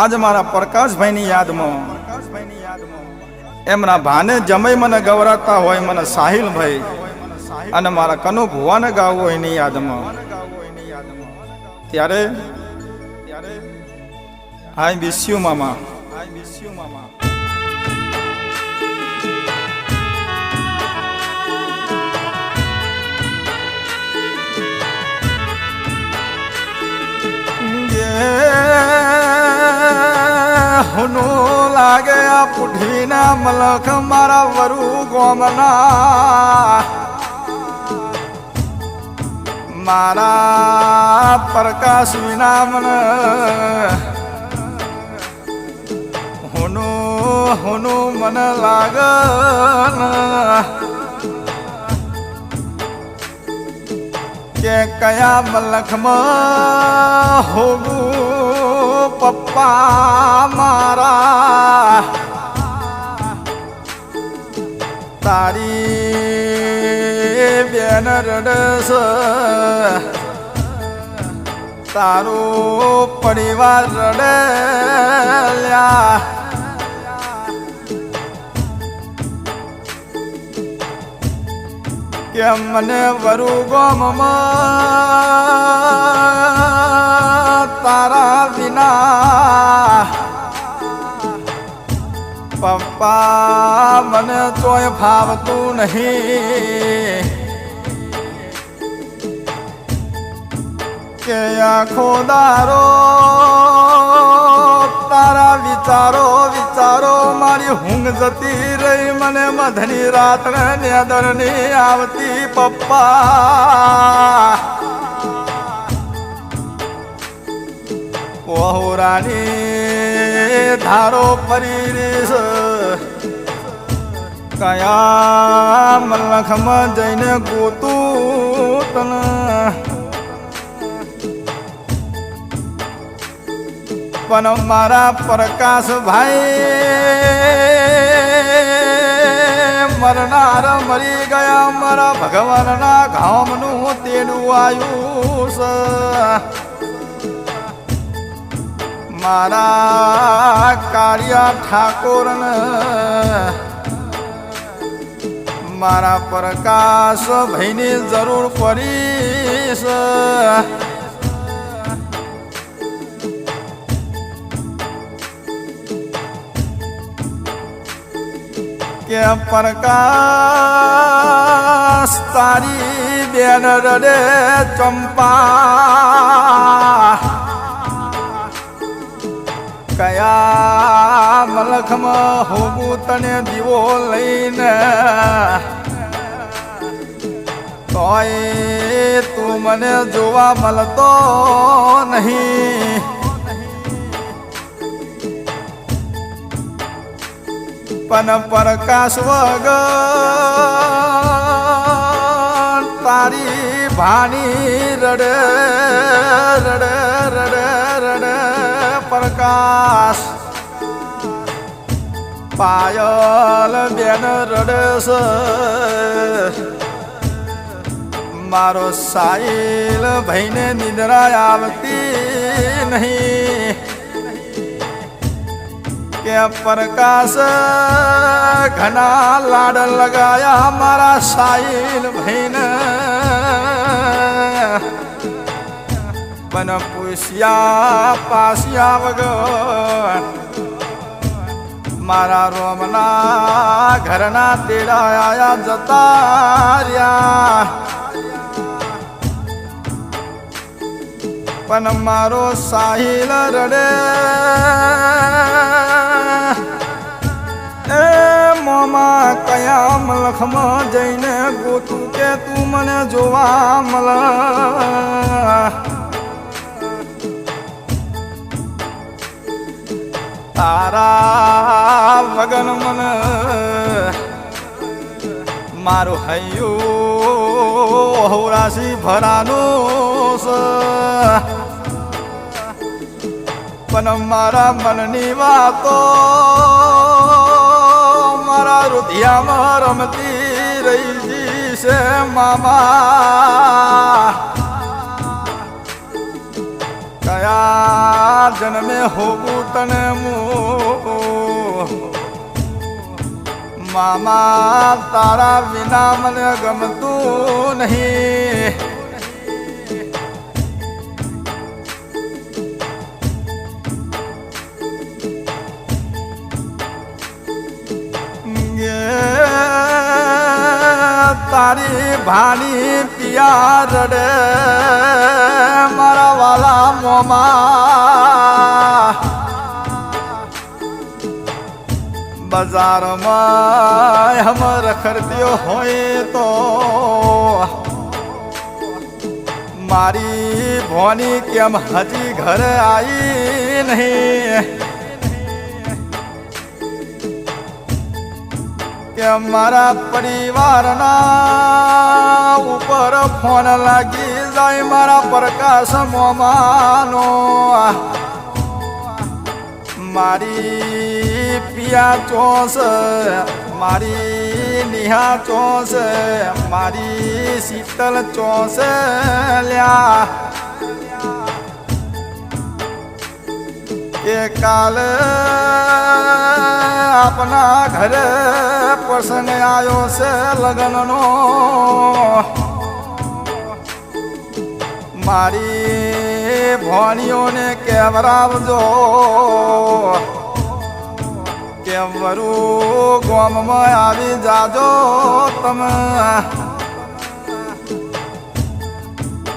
આજ મારા પ્રકાશભાઈની યાદમાં. એમના ભાને જમઈ મને ગવરાતા હોય મને સાહિલભાઈ. અને મારા કનુ ભુવાને ગાવું હોય એની યાદમાં. ત્યારે હાય બિસ્યુ મામા હાય બિસ્યુ મામા હુનો લાગે આ પુઠીના મલખ મારા વરુ ગોમના. મારા પ્રકાશ વિના મન હુનો હુનો મન લાગ કે કયા મલખમાં હોગું પપ્પા મારા. તારી બેન રડસ તારો પરિવાર રડ્યા કે મને વરુ ગોમમાં તારા વિના. પપ્પા, મને તોય ફાવતું નહીં. કે આખો દારો તારા વિચારો વિચારો મારી ઊંઘ જતી રહી. મને મધની રાત્રે નેદરની આવતી, પપ્પા. ઓહરાની ધારો ફરી રીસ કયા મલખમાં જઈને ગોતું તને પણ મારા પ્રકાશભાઈ મરનાર મરી ગયા મારા ભગવાનના ગામનું તેડું આવ્યું છે મારા કાળિયા ઠાકોરને. મારા પ્રકાશ ભાઈની જરૂર પડી છે કે પ્રકાશ તારી બેન રડે ચંપા. કયા મલખમાં હું તને દીવો લઈને? તોય તું મને જોવા મળતો નહીં. પણ પ્રકાશ વગર તારી રડે રડે રડે રડે પ્રકાશ. પાયલ બેન રડસ મારો સાઈલ ભાઈને નિદ્રા આવતી નહીં. કે પ્રકાશ, ઘણા લાડ લગાયા મારા સાઈલ ભાઈને. પણ પૂછ્યા પાસ્યા વગર મારા રોમના ઘરના તેડા આયા જતા રહ્યા. પણ મારો સાહિલ રડે. એ મોમાં કયા મલખમાં જઈને ગોતું કે તું મને જોવા મળ તારા વગન મન, મારું હૈયું હૌરાશી ભરાનું પણ મારા મનની વાતો મારા રુધિયામાં રમતી રહી છે મામા. જન્મે હોવું તને મામા તારા વિના મને ગમતું નહીં. તારી ભાણી પિયા રડે મારા વાલા મોમા. બજારમાં હમ રખડતી હોય તો મારી ભોની કેમ હજી ઘરે આવી નહીં? કે મારા પરિવારના ઉપર ફોન લાગી જાય મારા પ્રકાશ મોમાનો. મારી પિયા ચોસ, મારી નિહા ચોસ, મારી શીતલ ચોસ લ્યા. કે કાલ આપના ઘરે પ્રસંગ આવ્યો છે લગ્નનો. મારી ભણીઓને કેવરાવજો. કેવરું ગોમમાં આવી જાજો તમે.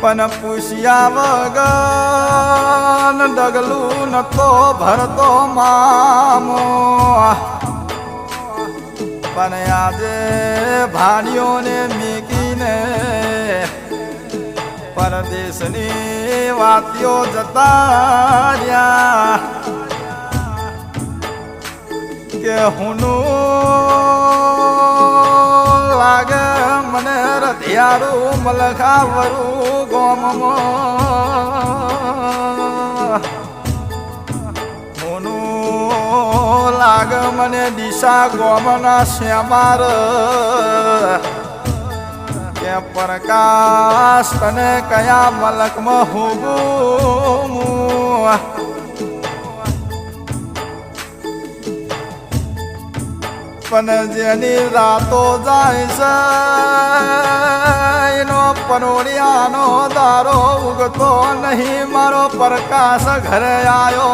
પણ પૂછ્યા વગર ડગલું નતો ભરતો મામો. પણ આજે ભાણીઓને મીકીને. પરદેશની વાતીઓ જતા રહ્યા. કે હુનું લાગે મને રધિયારું, મલખાવરું ગોમમાં. લાગે મને દિશા ગોમના શ્યામાર. કે પ્રકાશ તને કયા મલકમાં હોગું? પણ જેની રાતો જાય છે, એનો પરોડિયાનો દારો ઉગતો નહીં. મારો પ્રકાશ ઘરે આવ્યો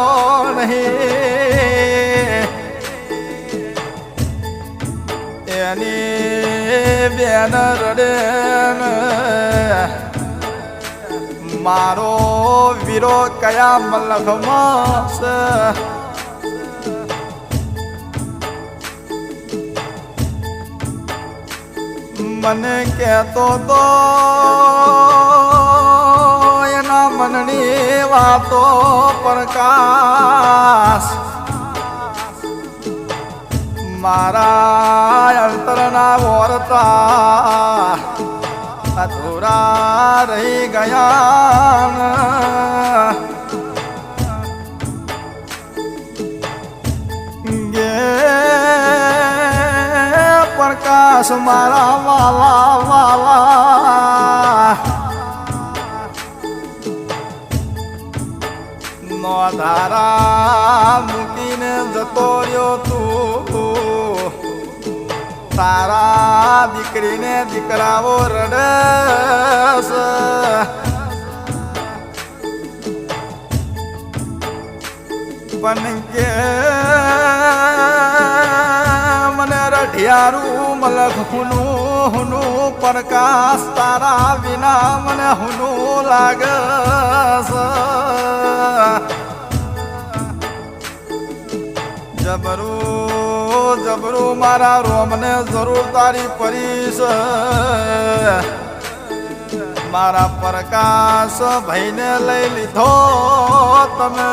નહીં. એની બેન રડે મારો વીરો કયા મલખમાં છે? મને કહેતો તો એના મનની વાતો પ્રકાશ મારા અંતરના વોરતા અધૂરા રહી ગયા ગે પ્રકાશ મારા વાલા વાલા. નો ધારા મૂકીને જતો રહ્યો તું. તારા દીકરીને દીકરાઓ રડસ પણ કે મને રઢિયારું મલક હુનું હુનું પ્રકાશ તારા વિના મને હુનું લાગસ જબરું જબરું મારા રોમને જરૂર તારી પરીશ. મારા પ્રકાશ ભાઈને લઈ લીધો તમે.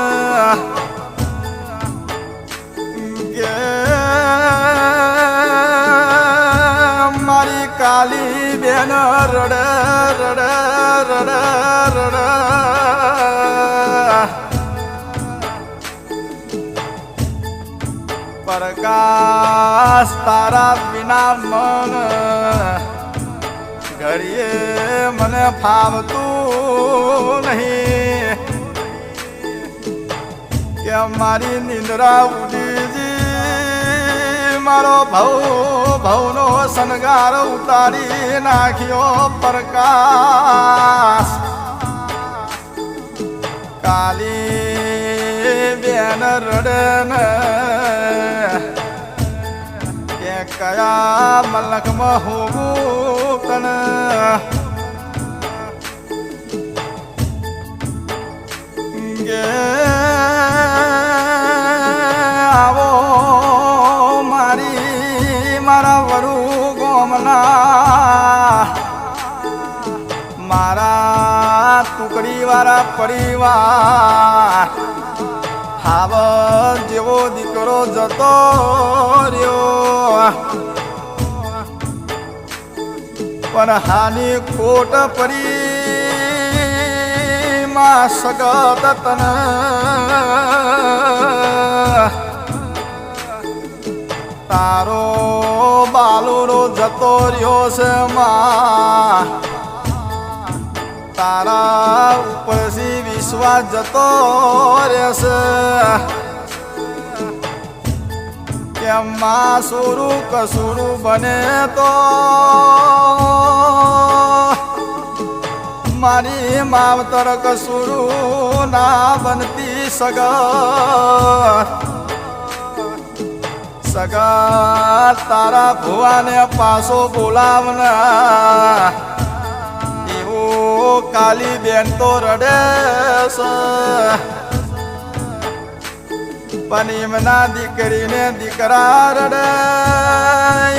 મારી કાલી બેન રડે રડે રડે રડે. પ્રકાશ તારા વિના મન ઘડીએ મને ફાવતું નહીં. કે મારી નિંદ્રા ઉડીજી, મારો ભવ, ભવનો શણગાર ઉતારી નાખ્યો પ્રકાશ. કાલી બેન રડન. કે કયા મલકમાં હોવું ગે આવો મારી, મારા વરુ ગોમના. મારા ટુકડી વાળા પરિવાર. હાવ જેવો દીકરો જતો રહ્યો. પણ હાની ખોટ પરી માં સગત તન. તારો બાલુરો જતો રહ્યો છે માં. તારા ઉપરથી વિશ્વાસ જતો રહેશે. કેમ માં સુરું કસુરું બને તો? મારી માવતર કસુરું ના બનતી સગા સગા તારા ભુવાને પાછો બોલાવના કાલી બેન તો રડે પણ એમના દીકરીને દીકરા રડે.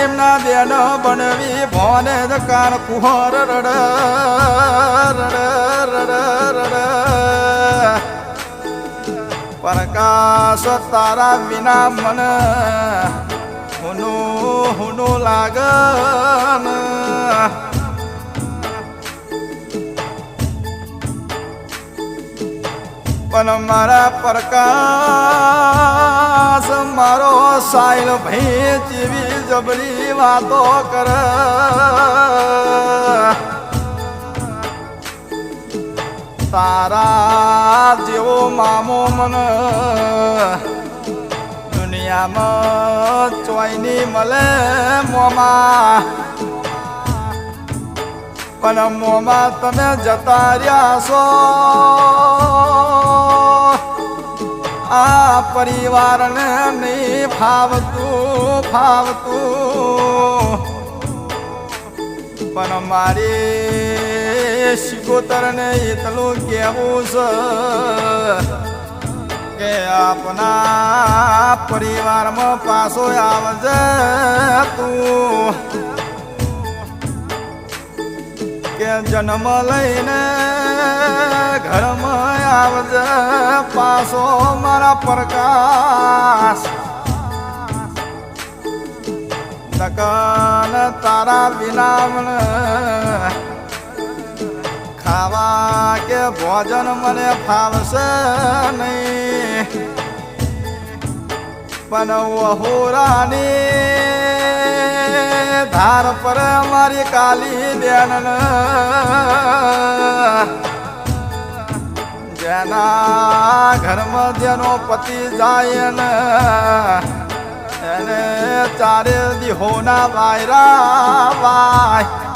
એમના બેન બનવી ભોને જ કાન કુંવર રડે રડે રડે રડે. પ્રકાશ તારા વિના મન હુનું હુનું લાગન પણ મારા પ્રકાશ, મારો સાયલ ભાઈ જેવી જબરી વાતો કર. તારા જેવો મામો મન દુનિયામાં ચોઈની મળે મોમા. પણ મોમાં તમે જતા રહ્યા છો. આ પરિવારને નહીં ફાવતું ફાવતું. પણ મારી શિકોતરને એટલું કહેવું છે કે આપના પરિવારમાં પાછો આવજે તું. કે જન્મ લઈને ઘરમાં આવજે પાસો મારા પ્રકાશ. દકન તારા વિનામણ ખાવા કે ભોજન મને ફાવશે નહીં. પણ વહુરાની ધાર પર મારી કાલી બેન જેના ઘરમાં જેનો પતિ જાય ને એને ચારે દિહોના વાયરા વાય.